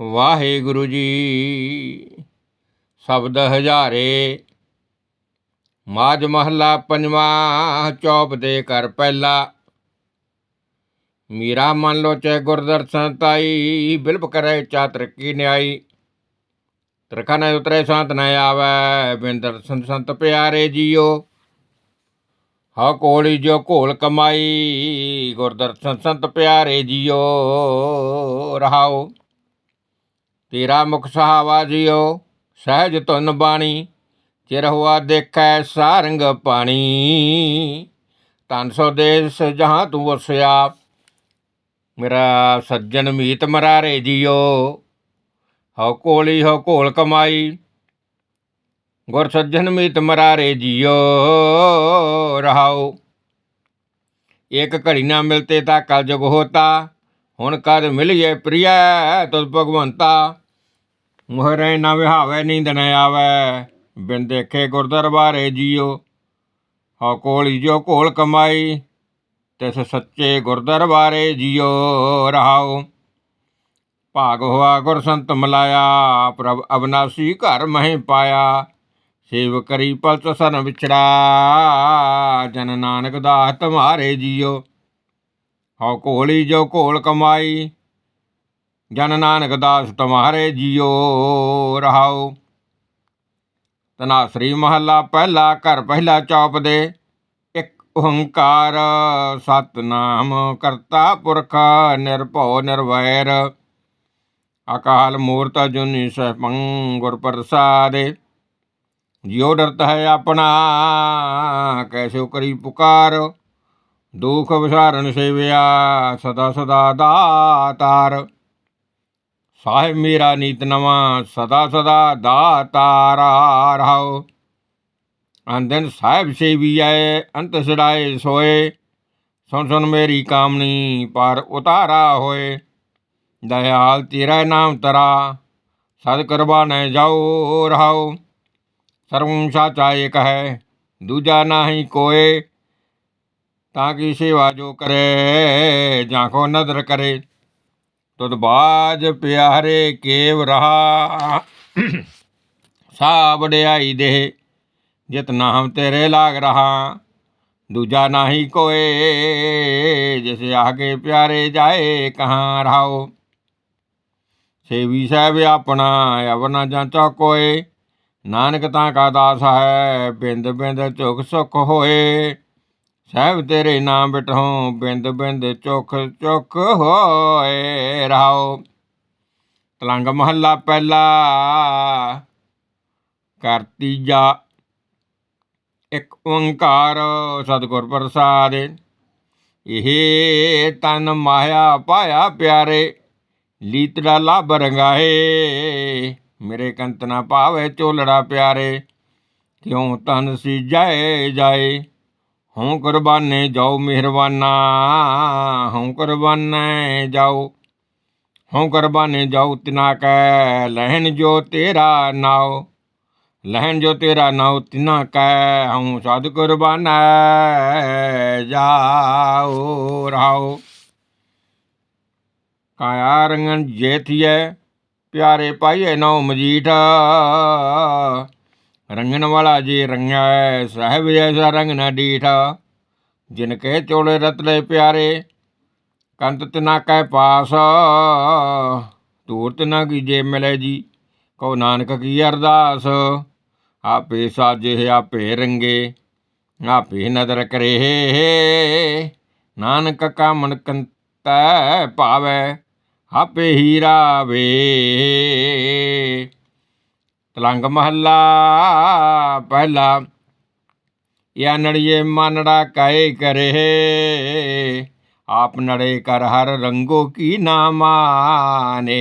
ਵਾਹਿਗੁਰੂ ਜੀ। ਸ਼ਬਦ ਹਜ਼ਾਰੇ। ਮਾਜ ਮਹੱਲਾ ਪੰਜਵਾਂ, ਚੌਪ ਦੇ ਕਰ ਪਹਿਲਾ। ਮੀਰਾ ਮਨ ਲੋਚੈ ਗੁਰਦਰਸ਼ਨ ਤਾਈ ਬਿਲਪ ਕਰੈ ਚਾਤਰ ਕੀ ਨਿਆਈ। ਤਰਖਾ ਨ ਉਤਰੇ ਸੰਤ ਨ ਆਵੈ ਬਿਨ ਦਰਸ਼ਨ ਸੰਤ ਪਿਆਰੇ ਜੀਓ। ਹਾ ਕੋਲੀ ਜੋ ਘੋਲ ਕਮਾਈ, ਗੁਰਦਰਸ਼ਨ ਸੰਤ ਪਿਆਰੇ ਜੀਓ। ਰਹਾਓ। ਤੇਰਾ ਮੁਖ ਸਹਾਵਾ ਜਿਓ, ਸਹਿਜ ਧੁਨ ਬਾਣੀ, ਚਿਰ ਹੁਆ ਦੇਖੈ ਸਾਰੰਗ ਪਾਣੀ। ਤਨ ਸੋ ਦੇਸ ਜਹਾਂ ਤੂੰ ਵਸਿਆ, ਮੇਰਾ ਸੱਜਣ ਮੀਤ ਮਰਾਰੇ ਜਿਓ। ਹਉ ਕੋਲੀ, ਹਉ ਕੋਲ ਕਮਾਈ, ਗੁਰ ਸੱਜਣ ਮੀਤ ਮਰਾਰੇ ਜਿਓ, ਰਹਾਉ। ਇੱਕ ਘੜੀ ਨਾ ਮਿਲਤੇ ਤਾਂ ਕਲ ਜੁਗ ਹੋਤਾ, ਹੁਣ ਕਦ ਮਿਲਿਏ ਪ੍ਰਿਆ ਤੁਧ ਭਗਵੰਤਾ। ਮੁਹਰੇ ਨਾ ਵਿਹਾਵੇ ਨੀਂਦ ਨ ਆਵੇ, ਬਿਨ ਦੇਖੇ ਗੁਰ ਜੀਓ। ਹਉ ਕੋਲੀ ਜੋ ਕੋਲ ਕਮਾਈ, ਤਿਸ ਸੱਚੇ ਗੁਰ ਦਰਬਾਰੇ ਜੀਓ ਰਹਾਉ ਭਾਗ ਹੋਆ ਗੁਰ ਸੰਤ ਮਲਾਇਆ, ਪ੍ਰਭ ਅਬਨਾਸੀ ਘਰ ਮਹਿ ਪਾਇਆ। ਸੇਵ ਕਰੀ ਪਲਤ ਸਨ ਵਿਛੜਾ, ਜਨ ਨਾਨਕ ਦਾਸ ਤੁਮਾਰੇ ਜੀਓ। ਹਉ ਕੋਲੀ ਜੋ ਕੋਲ ਕਮਾਈ ਜਨ ਨਾਨਕ ਦਾਸ ਤੁਮਾਰੇ ਜੀਓ ਰਹਾਉ ਤਨਾਸਰੀ ਮਹੱਲਾ ਪਹਿਲਾ ਘਰ ਪਹਿਲਾ ਚੌਪ ਦੇ, ਇੱਕ ਓੰਕਾਰ ਸਤਨਾਮ ਕਰਤਾ ਪੁਰਖ ਨਿਰਭਉ ਨਿਰਵੈਰ। ਅਕਾਲ ਮੂਰਤ ਜੁਨੀ ਸਹਿਪੰ ਗੁਰ ਪ੍ਰਸਾਦੇ, ਜਿਉ ਡਰਤ ਹੈ ਆਪਣਾ, ਕੈਸੋ ਕਰੀ ਪੁਕਾਰ। ਦੁਖ ਵਿਸਾਰਨ ਸੇਵਿਆ ਸਦਾ ਸਦਾ ਦਾਤਾਰ ਸਾਹਿਬ ਮੇਰਾ ਨੀਤ ਨਵਾਂ ਸਦਾ ਸਦਾ ਦਾਤਾਰਾ ਰਹਾਓ ਅੰਦਨ ਸਾਹਿਬ ਸੇਵੀਐ ਅੰਤ ਛੜਾਏ ਸੋਏ ਸੁਣ ਸੁਣ ਮੇਰੀ ਕਾਮਣੀ ਪਰ ਉਤਾਰਾ ਹੋਏ ਦਇਆਲ ਤੇਰਾ ਨਾਮ ਤਰਾ ਸਦ ਕਰਬਾਨੈ ਜਾਓ ਰਹਾਓ ਸਰਵੰ ਸਾਚਾ ਏਕ ਹੈ ਦੂਜਾ ਨਾਹੀ ਕੋਏ ਤਾਂ ਕੀ ਸੇਵਾ ਜੋ ਕਰੇ ਜਾਂ ਕੋ ਨਦਰ ਕਰੇ ਤੁਧ ਬਾਜ ਪਿਆਰੇ ਕੇਵ ਰਹਾ। ਸਾ ਵਡਿਆਈ ਦੇ, ਜਿਤ ਨਾਮ ਤੇਰੇ ਲਾਗ ਰਹਾ। ਦੂਜਾ ਨਾਹੀ ਕੋਏ, ਜਿਸ ਆਗੇ ਪਿਆਰੇ ਜਾਏ, ਕਹਾਂ ਰਹਾਓ। ਸੇਵੀ ਸਾਹਿਬ ਆਪਣਾ, ਅਵਨਾ ਜਾਂਚਾ ਕੋਏ ਨਾਨਕ ਤਾਂ ਕਾ ਦਾਸ ਹੈ, ਬਿੰਦ ਬਿੰਦ ਝੁਕ ਸੁਖ ਹੋਏ। ਸਹਿਬ ਤੇਰੇ ਨਾਮ ਬਿਟਹੁ ਬਿੰਦ ਬਿੰਦ ਚੁਖ ਚੁਖ ਹੋਏ ਰਹਾਓ ਤਲੰਗ ਮਹੱਲਾ ਪਹਿਲਾ ਕਰਤੀਜਾ ਇੱਕ ਓੰਕਾਰ ਸਤਿਗੁਰ ਪ੍ਰਸਾਦ। ਇਹ ਤਨ ਮਾਇਆ ਪਾਇਆ ਪਿਆਰੇ ਲੀਤੜਾ ਲੱਭ ਰੰਗਾਏ। ਮੇਰੇ ਕੰਤ ਨਾ ਪਾਵੇ ਝੋਲੜਾ ਪਿਆਰੇ, ਕਿਉਂ ਤਨ ਸੀ ਜਾਏ ਜਾਏ। ਹਉ ਕੁਰਬਾਨੇ ਜਾਓ ਮਿਹਰਬਾਨਾ, ਹਉ ਕੁਰਬਾਨੇ ਜਾਓ, ਹਉ ਕੁਰਬਾਨੇ ਜਾਓ ਤਿਨਾ ਕੈ, ਲਹਿਣ ਜੋ ਤੇਰਾ ਨਾਉ, ਲਹਿਣ ਜੋ ਤੇਰਾ ਨਾਉ ਤਿਨਾ ਕੈ, ਹਉ ਸਾਧ ਕੁਰਬਾਨਾ ਜਾਓ, ਰਾਓ। ਕਾਇਆ ਰੰਗਨ ਜੇਥੀਏ ਪਿਆਰੇ ਪਾਈਏ ਨਉ ਮਜੀਠਾ ਰੰਗਣ ਵਾਲਾ ਜੀ ਰੰਗਿਆ ਸਾਹਿਬ ਜੈਸਾ ਰੰਗ ਨਾ ਡੀਠਾ। ਜਿਨ ਕੇ ਚੋਲੇ ਰਤਲੇ ਪਿਆਰੇ, ਕੰਤ ਤਨਾ ਕੈ ਪਾਸ। ਤੂਰ ਤੂਰਤ ਨਾ ਕੀਜੇ ਮਿਲੇ ਜੀ, ਕਉ ਨਾਨਕ ਕੀ ਅਰਦਾਸ। ਆਪੇ ਸਾਜੇ, ਆਪੇ ਰੰਗੇ, ਆਪੇ ਨਦਰ ਕਰੇ। ਨਾਨਕ ਕਾ ਮਨ ਕੰਤੈ ਭਾਵੈ, ਆਪੇ ਹੀਰਾ ਵੇ। ਤਲੰਗ ਮਹੱਲਾ ਪਹਿਲਾ, ਯਾ ਨੜੀਏ ਮਾਨੜਾ ਕਾਏ ਕਰੇ? ਆਪ ਨੜੇ ਕਰ ਹਰ ਰੰਗੋ ਕੀ ਨਾ ਮਾਨੇ?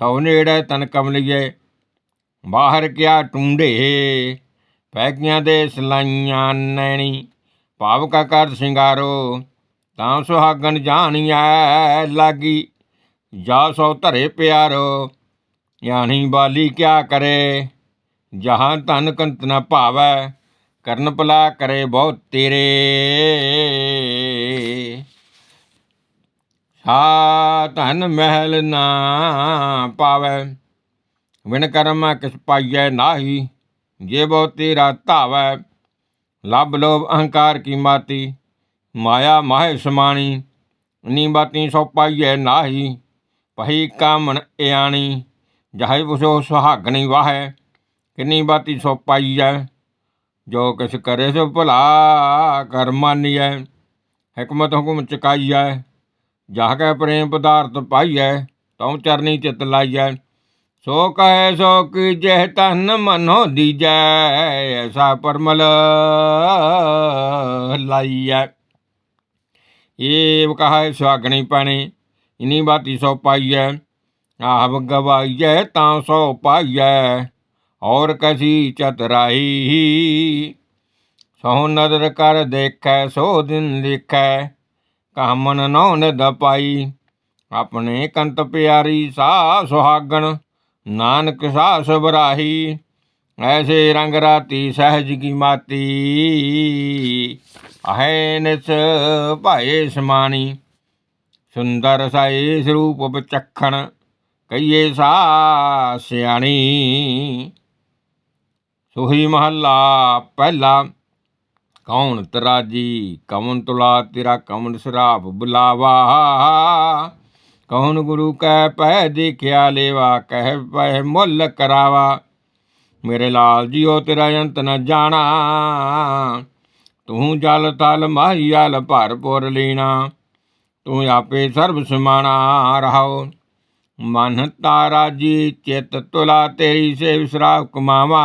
ਸੋ ਨੇੜੇ ਤਨ ਕਮਲੀਏ, ਬਾਹਰ ਕਿਆ ਟੁੰਡੇ? ਪੈਕੀਆਂ ਦੇ ਸਲਾਈਆਂ ਨੈਣੀ, ਭਾਵ ਕਾ ਕਰ ਸਿੰਗਾਰੋ, ਤਾਂ ਸੁਹਾਗਣ ਜਾਣੀਐ ਲਾਗੀ। ਜਾ ਸੋ ਧਰੇ ਪਿਆਰੋ ਯਾਨੀ ਬਾਲੀ ਕਿਆ ਕਰੇ? ਜਹਾਂ ਧਨ ਕੰਤ ਨ ਭਾਵੈ, ਕਰਨ ਭਲਾ ਕਰੇ ਬਹੁ ਤੇਰੇ। ਸਾ ਧਨ ਮਹਿਲ ਨਾ ਪਾਵੈ ਵਿਣ ਕਰਮ ਕਿਸ ਪਾਈਐ ਨਾਹੀ, ਜੇ ਬਹੁ ਤੇਰਾ ਧਾਵੈ। ਲਬ ਲੋਭ ਅਹੰਕਾਰ ਕੀ ਮਾਤੀ, ਮਾਇਆ ਮਾਹਿ ਸਮਾਣੀ ਨੀ ਬਾਤੀ ਸੋ ਪਾਈਐ ਨਾਹੀ ਪਹੀ ਕਾਮਣ ਇਆਣੀ। ਜਹੈ ਪੁਛੋ ਸੁਹਾਗਣੀ ਵਾਹੈ, ਕਿੰਨੀ ਬਾਤੀ ਸੋ ਪਾਈਐ, ਜੋ ਕਿਛ ਕਰੇ ਸੋ ਭਲਾ ਕਰ ਮਾਨੀਐ, ਹਕਮਤ ਹੁਕਮ ਚਕਾਈਐ ਜਾ ਕੇ ਪ੍ਰੇਮ ਪਦਾਰਥ ਪਾਈਐ, ਤਉ ਚਰਨੀ ਚਿਤ ਲਾਈਐ, ਸੋ ਕਹੈ ਸੋ ਕੀ ਜਹ ਤਨ ਮਨੋ ਦੀਜੈ, ਐਸਾ ਪਰਮਲ ਲਾਈਐ। ਏਵ ਕਹੈ ਸੁਹਾਗਣੀ ਪਾਣੀ, ਇਨੀ ਬਾਤੀ ਸੋ ਪਾਈਐ ਆਹ ਗਵਾਈਐ ਤਾਂ ਸੋ ਪਾਈਐ ਔਰ ਕਸੀ ਚਤਰਾਈ ਸੋ ਨਦਰ ਕਰ ਦੇਖੈ, ਸੋ ਦਿਨ ਲਿਖੈ, ਕਾਮਨ ਨੌ ਨਿਦ ਪਾਈ। ਆਪਣੇ ਕੰਤ ਪਿਆਰੀ ਸਾ ਸੁਹਾਗਣ, ਨਾਨਕ ਸਾ ਸਬਰਾਹੀ ਐਸੇ ਰੰਗ ਰਾਤੀ ਸਹਿਜ ਕੀ ਮਾਤੀ। ਅਹੈ ਨਿਸ ਭਾਏ ਸਮਾਣੀ ਸੁੰਦਰ ਸਾਏ ਸਰੂਪ ਬਚਖਣ ਕਈਏ ਸਾ ਸਿਆਣੀ। ਸੁਹੀ ਮਹੱਲਾ ਪਹਿਲਾ, ਕੌਣ ਤਰਾਜੀ? ਕਵਨ ਤੁਲਾ ਤੇਰਾ? ਕਵਨ ਸਰਾਪ ਬੁਲਾਵਾ? ਕੌਣ ਗੁਰੂ ਕਹਿ ਪੈ ਦੇਖਿਆ ਲੇਵਾ? ਕਹਿ ਪੈ ਮੁੱਲ ਕਰਾਵਾ? ਮੇਰੇ ਲਾਲ ਜੀਓ, ਤੇਰਾ ਅੰਤ ਨ ਜਾਣਾ। ਤੂੰ ਜਲ ਤਲ ਮਾਹੀਆਲ ਭਰਪੁਰ ਲੀਣਾ। ਤੂੰ ਆਪੇ ਸਰਬ ਸਮਾਣਾ ਰਹਾਓ। ਮਨ ਤਾਰਾ ਜੀ ਚਿਤ ਤੁਲਾ ਤੇਰੀ ਸੇ ਵਿਸਰਾਵ ਕਮਾਵਾ।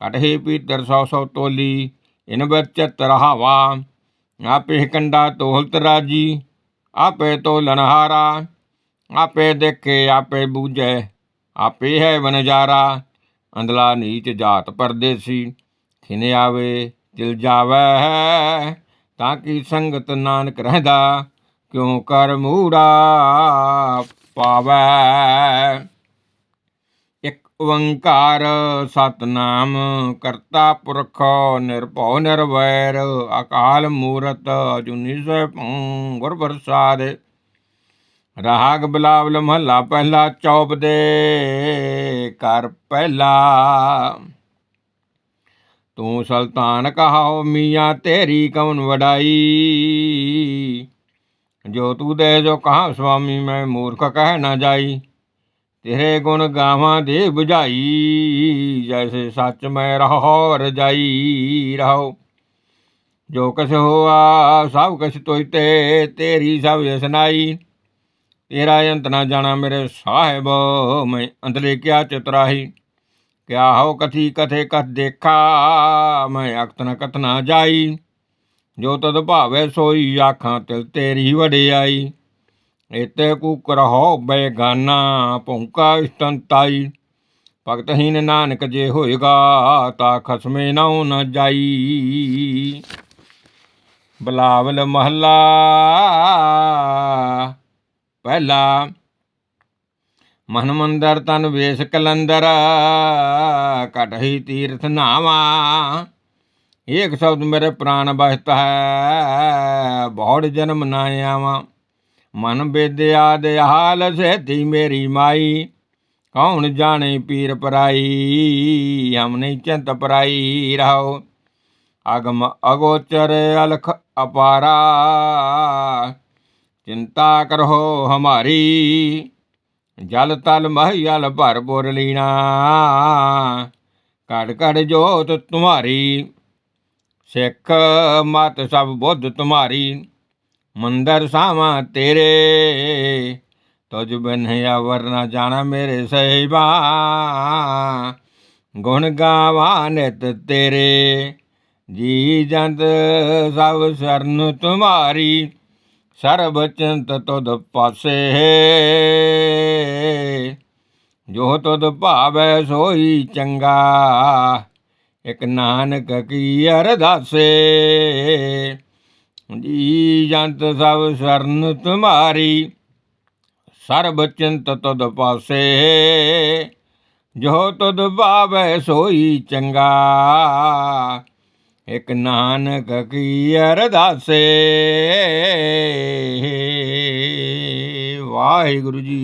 ਕਟਹੇ ਪੀਤਰ ਸੌ ਸੌ ਤੋਲੀ, ਇਨ ਬਚਤ ਰਹਾਵਾ। ਆਪੇ ਕੰਡਾ ਤੋਲਤ ਰਾਜੀ, ਆਪੇ ਤੋਲਨਹਾਰਾ ਆਪੇ ਦੇਖੇ, ਆਪੇ ਬੂਝੈ, ਆਪੇ ਹੈ ਵਨਜਾਰਾ ਅੰਦਲਾ ਨੀਚ ਜਾਤ ਪਰਦੇਸੀ, ਖਿਨ ਆਵੇ, ਦਿਲ ਜਾਵੈ, ਤਾਂ ਕੀ ਸੰਗਤ ਨਾਨਕ ਰਹਿੰਦਾ। ਕਿਉ ਕਰ ਮੂੜਾ ਪਾਵੈ? ਇਕ ਓੰਕਾਰ ਸਤਨਾਮ ਕਰਤਾ ਪੁਰਖ ਨਿਰਭਉ ਨਿਰਵੈਰ, ਅਕਾਲ ਮੂਰਤ ਅਜੂਨੀ ਸੈਭੰ ਗੁਰ ਪ੍ਰਸਾਦ। ਰਾਗ ਬਲਾਵਲ ਮਹੱਲਾ ਪਹਿਲਾ ਚੌਪ ਦੇ ਕਰ ਪਹਿਲਾ। ਤੂੰ ਸੁਲਤਾਨ ਕਹਾਓ ਮੀਆਂ ਤੇਰੀ ਕੌਣ ਵਡਾਈ। ਜੋ ਤੂ ਦੇ ਜੋ ਕਹਾ ਸੁਆਮੀ, ਮੈਂ ਮੂਰਖ ਕਹਿ ਨਾ ਜਾਈ। ਤੇਰੇ ਗੁਣ ਗਾਵਾਂ ਦੇ 부ਝਾਈ ਜੈਸੇ ਸੱਚ ਮੈਂ ਰਹੋ ਰਜਾਈ ਰਹੋ ਜੋ ਕਛ ਹੋਆ, ਸਭ ਕਛ ਤੋਈ ਤੇ, ਤੇਰੀ ਸਭ ਯਸਨਾਈ ਤੇਰਾ ਅੰਤ ਨਾ ਜਾਣਾ ਮੇਰੇ ਸਾਹਿਬ, ਮੈਂ ਅੰਤਲੇ ਕਿਆ ਚਤਰਾਹੀ ਕਿਆ ਹੋ ਕਥੀ ਕਥੇ ਕਥ ਦੇਖਾ, ਮੈਂ ਅਕਤ ਨ ਕਥ ਨਾ ਜਾਈ। ਜੋ ਤਦ ਭਾਵੇ ਸੋਈ ਆਖਾਂ ਤਿਲ ਤੇਰੀ ਵਡਿਆਈ ਇਤੇ ਕੂਕਰ ਹੋ ਬੇਗਾਨਾ, ਭੁੰਕਾ ਇਸਤੰਤਾਈ ਭਗਤਹੀਨ ਨਾਨਕ ਜੇ ਹੋਏਗਾ ਤਾ ਖਸਮੇ ਨਾਉ ਨ ਜਾਈ। ਬਲਾਵਲ ਮਹੱਲਾ ਪਹਿਲਾ, ਮਨ ਮੰਦਰ ਤਨ ਵੇਸ ਕਲੰਦਰ ਕਟਹੀ ਤੀਰਥ ਨਾਵਾ। ਏਕ ਸ਼ਬਦ ਮੇਰੇ ਪ੍ਰਾਨ ਬਸਤਾ ਹੈ ਬਹੁੜ ਜਨਮ ਨਾ ਆਵਾਂ। ਮਨ ਬੇਦਿਆ ਦੇ ਹਾਲ ਸੇਤੀ ਮੇਰੀ ਮਾਈ, ਕੌਣ ਜਾਣੇ ਪੀਰ ਪਰਾਈ, ਹਮ ਨਹੀਂ ਚੰਤ ਪਰਾਈ ਰਹੋ। ਅਗਮ ਅਗੋਚਰ ਅਲਖ ਅਪਾਰਾ, ਚਿੰਤਾ ਕਰੋ ਹਮਾਰੀ। ਜਲ ਤਲ ਮਹਿਲ ਭਰ ਪੁਰ ਲੀਣਾ ਕੜ ਕੜ ਜੋਤ ਤੁਮਾਰੀ। ਸਿੱਖ ਮਤ ਸਭ ਬੁੱਧ ਤੁਮਾਰੀ, ਮੰਦਰ ਸਾਵਾ ਤੇਰੇ। ਤੁਝ ਬਿਨ ਅਵਰ ਨਾ ਜਾਣਾ ਮੇਰੇ ਸਹਿਬਾ, ਗੁਣ ਗਾਵਾ ਨਿਤ ਤੇਰੇ। ਜੀ ਜੰਤ ਸਭ ਸਰਨ ਤੁਮਾਰੀ, ਸਰਬ ਚਿੰਤ ਤੁਧ ਪਾਸੇ। ਜੋ ਤੁਧ ਭਾਵੈ ਸੋਈ ਚੰਗਾ ਇਕ ਨਾਨਕ ਕੀ ਅਰਦਾਸੇ? ਜੀ ਜੰਤ ਸਭ ਸਰਨ ਤੁਮਾਰੀ, ਸਰਬ ਚਿੰਤ ਤੁਧ ਪਾਸੇ। ਜੋ ਤੁਧ ਭਾਵੈ ਸੋਈ ਚੰਗਾ, ਇਕ ਨਾਨਕ ਕੀ ਅਰਦਾਸੇ? ਵਾਹਿਗੁਰੂ ਜੀ